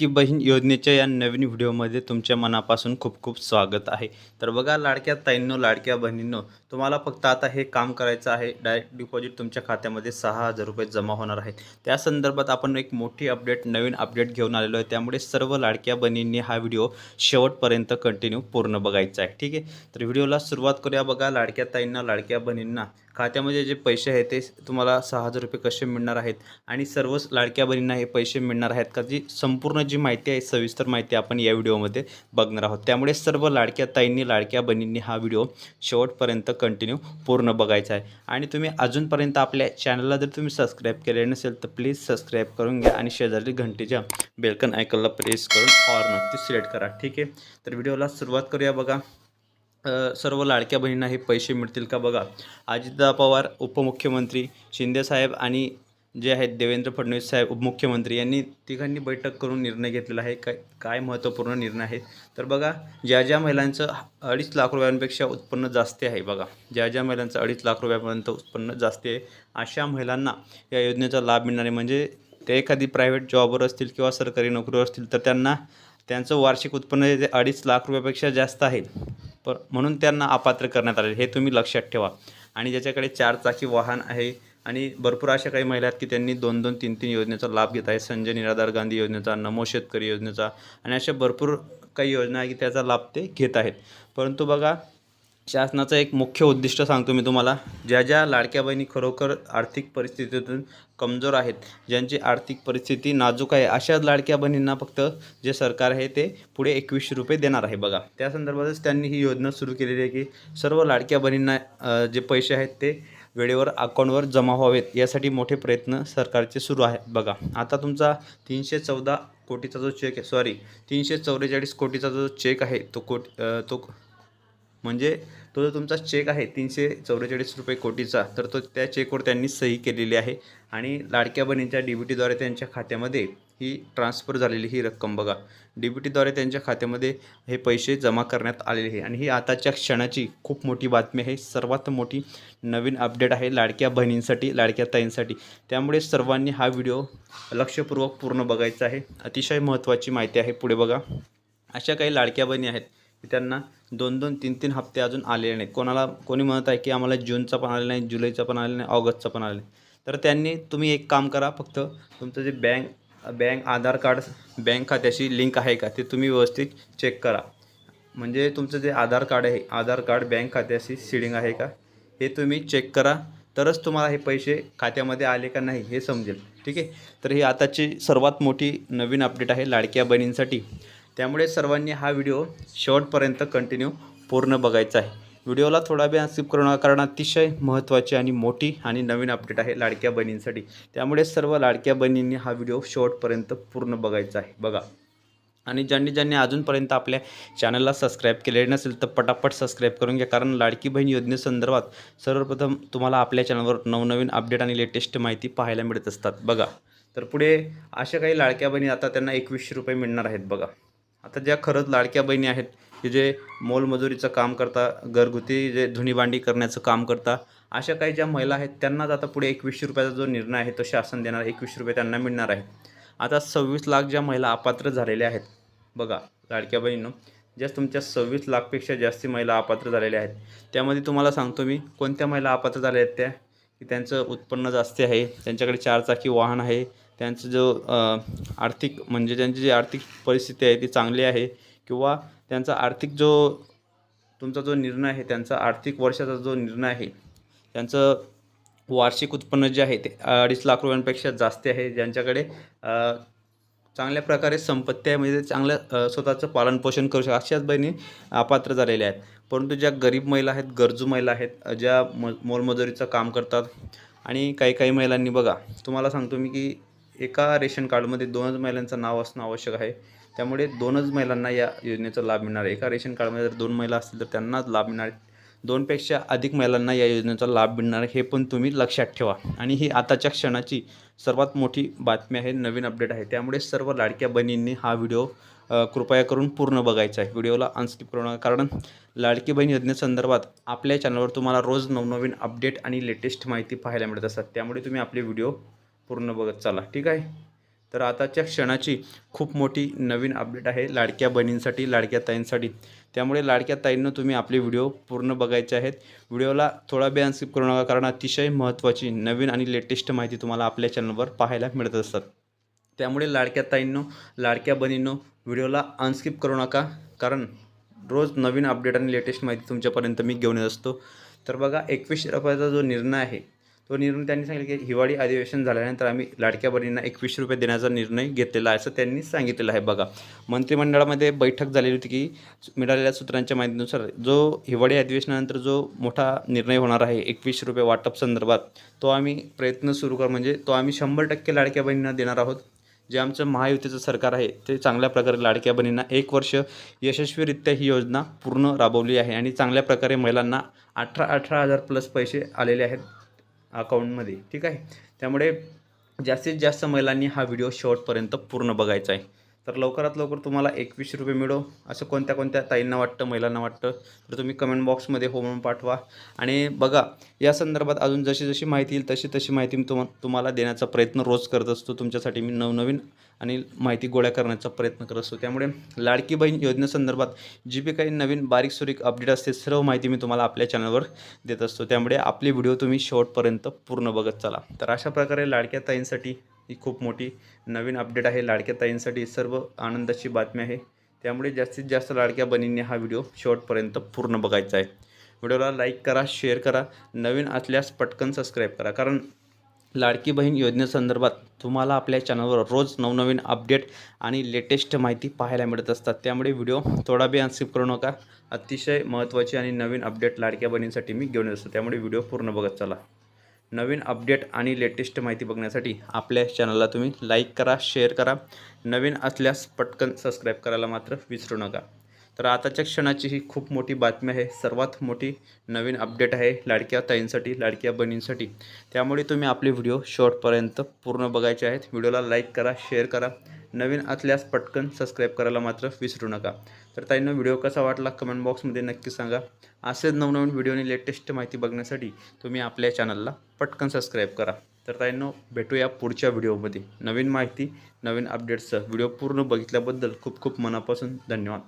लाडकी बहीण योजनेच्या या नवीन व्हिडिओमध्ये तुमच्या मनापासून खूप खूप स्वागत आहे. तर बघा लाडक्या ताईंनो लाडक्या बहिणींनो तुम्हाला फक्त आता हे काम करायचं आहे. डायरेक्ट डिपॉझिट तुमच्या खात्यामध्ये सहा हजार रुपये जमा होणार आहेत. त्या संदर्भात आपण एक मोठी अपडेट नवीन अपडेट घेऊन आलेलो आहे. त्यामुळे सर्व लाडक्या बहिणींनी हा व्हिडिओ शेवटपर्यंत कंटिन्यू पूर्ण बघायचा आहे. ठीक आहे? तर व्हिडिओला सुरुवात करूया. बघा लाडक्या ताईंना लाडक्या बहिणींना खात्यामध्ये जे पैसे आहेत ते तुम्हाला सहा हजार रुपये कसे मिळणार आहेत? आणि सर्वच लाडक्या बहिणींना हे पैसे मिळणार आहेत का? जी संपूर्ण जी माहिती आहे सविस्तर माहिती आपण या व्हिडिओमध्ये बघणार आहोत. त्यामुळे सर्व लाडक्या ताईंनी लाडक्या बहिणींनी हा व्हिडिओ शेवटपर्यंत कंटिन्यू पूर्ण बघायचा आहे. आणि तुम्ही अजूनपर्यंत आपल्या चॅनलला जर तुम्ही सबस्क्राईब केले नसेल तर प्लीज सबस्क्राईब करून घ्या आणि शेजारी घंटेच्या बेलकन आयकॉनला प्रेस करून ऑर नक्की सिलेक्ट करा. ठीक आहे? तर व्हिडिओला सुरुवात करूया बघा. सर्व लाडक्या बहिणींना हे पैसे मिळतील का बघा? अजितदा पवार उपमुख्यमंत्री शिंदेसाहेब आणि जे आहेत देवेंद्र फडणवीस साहेब उपमुख्यमंत्री यांनी तिघांनी बैठक करून निर्णय घेतलेला आहे. काय काय महत्त्वपूर्ण निर्णय आहे तर बघा ज्या ज्या महिलांचं अडीच लाख रुपयांपेक्षा उत्पन्न जास्त आहे बघा ज्या ज्या महिलांचं अडीच लाख रुपयापर्यंत उत्पन्न जास्त आहे अशा महिलांना या योजनेचा लाभ मिळणार आहे. म्हणजे ते एखादी प्रायव्हेट जॉबवर असतील किंवा सरकारी नोकरीवर असतील तर त्यांना त्यांचं वार्षिक उत्पन्न जे ते अडीच लाख रुपयापेक्षा जास्त आहे. पर म्हणून त्यांना अपात्र करण्यात आले हे तुम्ही लक्षात ठेवा. आणि ज्याच्याकडे चार चाकी वाहन आहे आणि भरपूर अशा काही महिला आहेत की त्यांनी दोन दोन तीन तीन योजनेचा लाभ घेत आहे संजय निराधार गांधी योजनेचा नमो शेतकरी योजनेचा आणि अशा भरपूर काही योजना आहे की त्याचा लाभ ते घेत आहेत. परंतु बघा शासनाचं एक मुख्य उद्दिष्ट सांगतो मी तुम्हाला. ज्या ज्या लाडक्या बहिणी खरोखर आर्थिक परिस्थितीतून कमजोर आहेत ज्यांची आर्थिक परिस्थिती नाजूक आहे अशा लाडक्या बहिणींना फक्त जे सरकार आहे ते पुढे एकवीसशे रुपये देणार आहे बघा. त्या संदर्भातच त्यांनी ही योजना सुरू केलेली आहे की सर्व लाडक्या बहिणींना जे पैसे आहेत ते वेळेवर अकाउंटवर जमा व्हावेत यासाठी मोठे प्रयत्न सरकारचे सुरू आहेत. बघा आता तुमचा तीनशे चौदा कोटीचा जो चेक आहे सॉरी तीनशे चौवेचाळीस कोटीचा जो चेक आहे तो कोट तो म्हणजे तो जो तुमचा चेक आहे तीनशे चौवेचाळीस रुपये कोटीचा तर तो त्या चेकवर त्यांनी सही केलेली आहे. आणि लाडक्या बहिणींच्या डी बी टीद्वारे त्यांच्या खात्यामध्ये ही ट्रान्सफर झालेली ही रक्कम बघा. डी बी टीद्वारे त्यांच्या खात्यामध्ये हे पैसे जमा करण्यात आलेले आहे. आणि ही आताच्या क्षणाची खूप मोठी बातमी आहे. सर्वात मोठी नवीन अपडेट आहे लाडक्या बहिणींसाठी लाडक्या ताईंसाठी. त्यामुळे सर्वांनी हा व्हिडिओ लक्षपूर्वक पूर्ण बघायचा आहे. अतिशय महत्त्वाची माहिती आहे पुढे बघा. अशा काही लाडक्या बहिणी आहेत. त्यांना दोन दोन तीन तीन हप्ते अजून आलेले नाहीत. कोणाला कोणी म्हणत आहे की आम्हाला जूनचा पण आलेला नाही जुलैचा पण आलेला नाही ऑगस्टचा पण आलेला नाही. तर त्यांनी तुम्ही एक काम करा फक्त तुमचं जे bank bank Aadhaar card bank खात्याशी लिंक आहे का ते तुम्ही व्यवस्थित चेक करा. म्हणजे तुमचं जे आधार कार्ड आहे आधार कार्ड बँक खात्याशी सिडिंग आहे का हे तुम्ही चेक करा. तरच तुम्हाला हे पैसे खात्यामध्ये आले का नाही हे समजेल. ठीक आहे? तर ही आताची सर्वात मोठी नवीन अपडेट आहे लाडक्या बहिणींसाठी. त्यामुळे सर्वांनी हा व्हिडिओ शेवटपर्यंत कंटिन्यू पूर्ण बघायचा आहे. व्हिडिओला थोडा वेळ स्किप करू नका कारण अतिशय महत्त्वाची आणि मोठी आणि नवीन अपडेट आहे लाडक्या बहिणींसाठी. त्यामुळे सर्व लाडक्या बहिणींनी हा व्हिडिओ शेवटपर्यंत पूर्ण बघायचा आहे. बघा. आणि ज्यांनी ज्यांनी अजूनपर्यंत आपल्या चॅनलला सबस्क्राईब केले नसेल तर पटापट सबस्क्राईब करून घ्या कारण लाडकी बहीण योजनेसंदर्भात सर्वप्रथम तुम्हाला आपल्या चॅनलवर नवनवीन अपडेट आणि लेटेस्ट माहिती पाहायला मिळत असतात. बघा. तर पुढे अशा काही लाडक्या बहिणी आता त्यांना एकवीसशे रुपये मिळणार आहेत बघा. आता ज्या खरंच लाडक्या बहिणी आहेत की जे मोलमजुरीचं काम करता घरगुती जे धुनीभांडी करण्याचं काम करता अशा काही ज्या महिला आहेत त्यांनाच आता पुढे एकवीसशे रुपयाचा जो निर्णय आहे तो शासन देणार एकवीसशे रुपये त्यांना मिळणार आहे. आता सव्वीस लाख ज्या महिला अपात्र झालेल्या आहेत बघा लाडक्या बहिणीनं ज्या तुमच्या सव्वीस लाखपेक्षा जास्ती महिला अपात्र झालेल्या आहेत त्यामध्ये तुम्हाला सांगतो मी कोणत्या महिला अपात्र झाल्या आहेत त्या? की त्यांचं उत्पन्न जास्त आहे त्यांच्याकडे चारचाकी वाहन आहे त्यांचं जो आर्थिक म्हणजे त्यांची जी आर्थिक परिस्थिती आहे ती चांगली आहे किंवा त्यांचा आर्थिक जो तुमचा जो निर्णय आहे त्यांचा आर्थिक वर्षाचा जो निर्णय आहे त्यांचं वार्षिक उत्पन्न जे आहे ते अडीच लाख रुपयांपेक्षा जास्त आहे ज्यांच्याकडे चांगल्या प्रकारे संपत्ती आहे म्हणजे चांगल्या चांगलं स्वतःचं पालनपोषण करू शकतात. अशाच बहिणी अपात्र झालेल्या आहेत. परंतु ज्या गरीब महिला आहेत गरजू महिला आहेत ज्या म मोलमजुरीचं काम करतात आणि काही काही महिलांनी बघा तुम्हाला सांगतो मी की एका रेशन कार्डमध्ये दोनच महिलांचं नाव असणं आवश्यक आहे. त्यामुळे दोनच महिलांना या योजनेचा लाभ मिळणार आहे. एका रेशन कार्डमध्ये जर दोन महिला असतील तर त्यांनाच लाभ मिळणार दोनपेक्षा अधिक महिलांना या योजनेचा लाभ मिळणार हे पण तुम्ही लक्षात ठेवा. आणि ही आताच्या क्षणाची सर्वात मोठी बातमी आहे नवीन अपडेट आहे. त्यामुळे सर्व लाडक्या बहिणींनी हा व्हिडिओ कृपया करून पूर्ण बघायचा आहे. व्हिडिओला अनस्किप करू नका कारण लाडकी बहीण योजनेसंदर्भात आपल्या चॅनलवर तुम्हाला रोज नवनवीन अपडेट आणि लेटेस्ट माहिती पाहायला मिळत असतात. त्यामुळे तुम्ही आपले व्हिडिओ पूर्ण बघत चला ठीक आहे? तर आताच्या क्षणाची खूप मोठी नवीन अपडेट आहे लाडक्या बहिणींसाठी लाडक्या ताईंसाठी. त्यामुळे लाडक्या ताईंनं तुम्ही आपले व्हिडिओ पूर्ण बघायचे आहेत. व्हिडिओला थोडा बी अनस्किप करू नका कारण अतिशय महत्त्वाची नवीन आणि लेटेस्ट माहिती तुम्हाला आपल्या चॅनलवर पाहायला मिळत असतात. त्यामुळे लाडक्या ताईंनो लाडक्या बहिणींनो व्हिडिओला अनस्किप करू नका कारण रोज नवीन अपडेट आणि लेटेस्ट माहिती तुमच्यापर्यंत मी घेऊन येत असतो. तर बघा एकवीसशे रुपयाचा जो निर्णय आहे तो निर्णय त्यांनी सांगितलं की हिवाळी अधिवेशन झाल्यानंतर आम्ही लाडक्या बहिणींना एकवीस रुपये देण्याचा निर्णय घेतलेला आहे असं त्यांनी सांगितलेलं आहे. बघा मंत्रिमंडळामध्ये बैठक झालेली होती की मिळालेल्या सूत्रांच्या माहितीनुसार जो हिवाळी अधिवेशनानंतर जो मोठा निर्णय होणार आहे एकवीस रुपये वाटप संदर्भात तो आम्ही प्रयत्न सुरू कर. म्हणजे तो आम्ही शंभर टक्के लाडक्या बहिणींना देणार आहोत. जे आमचं महायुतीचं सरकार आहे ते चांगल्या प्रकारे लाडक्या बहिणींना एक वर्ष यशस्वीरित्या ही योजना पूर्ण राबवली आहे. आणि चांगल्या प्रकारे महिलांना अठरा अठरा हजार प्लस पैसे आलेले आहेत. अकाउंटमध्ये ठीक आहे? त्यामुळे जास्तीत जास्त महिलांनी हा व्हिडिओ शेवटपर्यंत पूर्ण बघायचा आहे. तर लवकरात लवकर तुम्हाला एकवीसशे रुपये मिळो. असं कोणत्या कोणत्या ताईंना वाटतं महिलांना वाटतं तर तुम्ही कमेंट बॉक्समध्ये हो म्हणून पाठवा. आणि बघा या संदर्भात अजून जशी जशी माहिती येईल तशी तशी माहिती मी तुम तुम्हाला देण्याचा प्रयत्न रोज करत असतो. तुमच्यासाठी मी नवनवीन आणि माहिती गोळा करण्याचा प्रयत्न करत असतो. त्यामुळे लाडकी बहीण योजनेसंदर्भात जी बी काही नवीन बारीक सुरीक अपडेट असते सर्व माहिती मी तुम्हाला आपल्या चॅनलवर देत असतो. त्यामुळे आपले व्हिडिओ तुम्ही शेवटपर्यंत पूर्ण बघत चला. तर अशा प्रकारे लाडक्या ताईंसाठी ही खूप मोठी नवीन अपडेट आहे लाडक्या ताईंसाठी. सर्व आनंदाची बातमी आहे. त्यामुळे जास्तीत जास्त लाडक्या बनींनी हा व्हिडिओ शेवटपर्यंत पूर्ण बघायचा आहे. व्हिडिओला लाईक करा शेअर करा. नवीन असल्यास पटकन सबस्क्राईब करा. कारण लाडकी बहीण योजनेसंदर्भात तुम्हाला आपल्या चॅनलवर रोज नवनवीन अपडेट आणि लेटेस्ट माहिती पाहायला मिळत असतात. त्यामुळे व्हिडिओ थोडा बी अनस्किप करू नका. अतिशय महत्त्वाची आणि नवीन अपडेट लाडक्या बहिणींसाठी मी घेऊन येत. असतो त्यामुळे व्हिडिओ पूर्ण बघत चला. नवीन अपडेट आणि लेटेस्ट माहिती बघण्यासाठी आपल्या चॅनलला तुम्ही लाईक करा शेअर करा. नवीन असल्यास पटकन सबस्क्राईब करायला मात्र विसरू नका. तर आताच्या क्षणाची ही खूप मोठी बातमी आहे. सर्वात मोठी नवीन अपडेट आहे लाडक्या ताईंसाठी लाडक्या बहिणींसाठी. त्यामुळे तुम्ही आपले व्हिडिओ शॉर्टपर्यंत पूर्ण बघायचे आहेत. व्हिडिओला लाईक करा शेअर करा. नवीन असल्यास पटकन सबस्क्राईब करायला मात्र विसरू नका. तर ताईंना व्हिडिओ कसा वाटला कमेंट बॉक्समध्ये नक्की सांगा. असेच नवनवीन व्हिडिओ आणि लेटेस्ट माहिती बघण्यासाठी तुम्ही आपल्या चॅनलला पटकन सबस्क्राईब करा. तर ताईंनो भेटूया पुढच्या व्हिडिओमध्ये नवीन माहिती नवीन अपडेट्सचं व्हिडिओ पूर्ण बघितल्याबद्दल खूप खूप मनापासून धन्यवाद.